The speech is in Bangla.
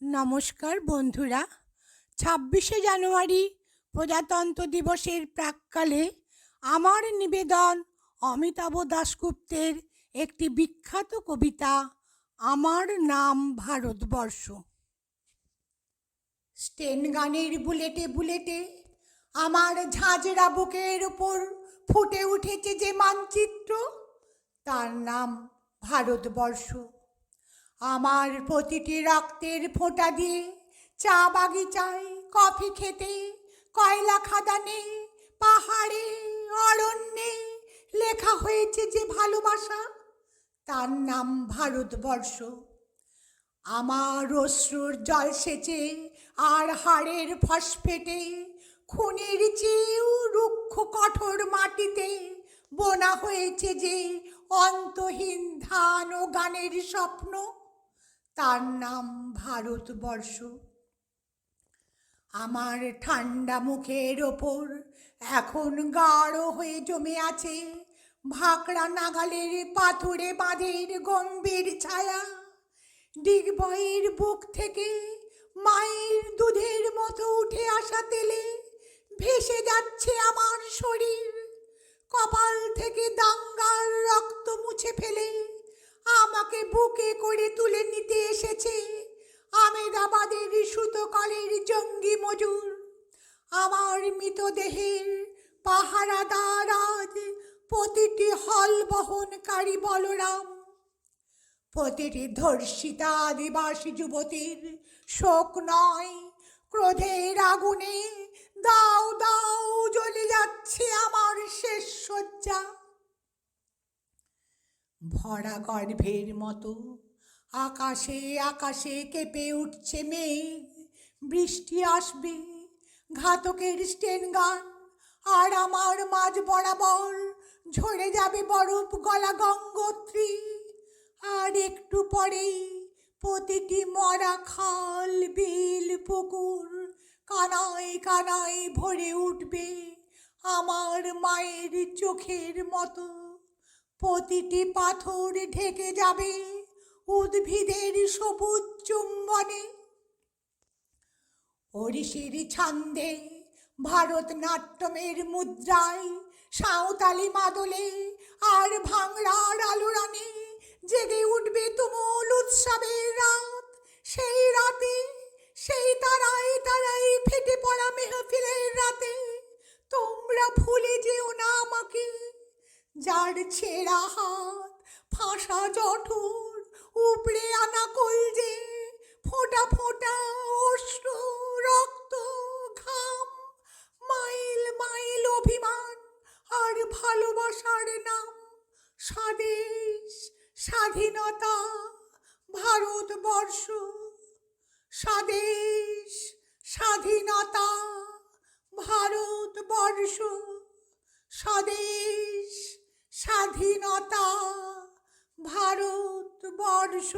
নমস্কার বন্ধুরা। ছাব্বিশে জানুয়ারি প্রজাতন্ত্র দিবসের প্রাককালে আমার নিবেদন অমিতাভ দাশগুপ্তের একটি বিখ্যাত কবিতা, আমার নাম ভারতবর্ষ। স্টেন গানের বুলেটে বুলেটে আমার ঝাঁঝরা বুকের উপর ফুটে উঠেছে যে মানচিত্র, তার নাম ভারতবর্ষ। আমার প্রতিটি রক্তের ফোঁটা দিয়ে চা বাগিচায়, কফি খেতে, কয়লা খাদানে, পাহাড়ে, অরণ্যে লেখা হয়েছে যে ভালোবাসা, তার নাম ভারতবর্ষ। আমার অশ্রুর জল সেচে আর হাড়ের ফসফেটে, খুনের চেয়েও রুক্ষ কঠোর মাটিতে বোনা হয়েছে যে অন্তহীন ধান ও গানের স্বপ্ন। তার নাম ভারতবর্ষ। আমার ঠান্ডা মুখের ওপর এখন গাঢ় হয়ে জমে আছে ভাকড়া নাগালের পাথুরে বাঁধের গম্ভীর ছায়া। ডিগবয়ের বুক থেকে মায়ের দুধের মতো উঠে আসা তেলে ভেসে যাচ্ছে আমার শরীর। কপাল থেকে দাঙ্গার রক্ত মুছে ফেলে বুকে করে তুলে নিতে এসেছে আমেদাবাদের সুতকলের জঙ্গি মজুর। আমার মৃতদেহের পাহারাদার আজ প্রতিটি হল বহনকারী বলরাম। প্রতিটি ধর্ষিতা আদিবাসী যুবতীর শোক নয়, ক্রোধের আগুনে দাও দাও জ্বলে যাচ্ছে আমার শেষ শয্যা। ভরা গর্ভের মতো। আকাশে আকাশে কেঁপে উঠছে মেঘ। বৃষ্টি আসবে, ঘাতকের স্টেন গান। আর আমার মাঝ বরাবর ঝরে যাবে বরফ গলা গঙ্গোত্রী। আর একটু পরেই প্রতিটি মরা খাল, বিল, পুকুর কানায় কানায় ভরে উঠবে আমার মায়ের চোখের মতো। প্রতিটি পাথর ঢেকে যাবে উদ্ভিদের সবুজ চুম্বনে। ওড়িশির ছন্দে ভারতনাট্যমের মুদ্রায় সাঁওতালি মাদলে আর ভাংড়ার আলোড়নে জেগে উঠবে তুমুল উৎসবের রাত। সেই রাতে, সেই তারাই তারাই ফেটে পড়া মেহফিলের রাতে তোমরা ভুলে যেও না আমাকে। যার ছেঁড়া হাত ফাঁসা জঠর, উপড়ে আনা কলজে ফোঁটা ফোঁটা অশ্র, রক্ত, ঘাম, মাইল মাইল অভিমান আর ভালোবাসার নাম স্বাদেশ, স্বাধীনতা, ভারতবর্ষ। স্বাদেশ, স্বাধীনতা, ভারতবর্ষ। স্বদেশ। স্বাধীনতা ভারতবর্ষ।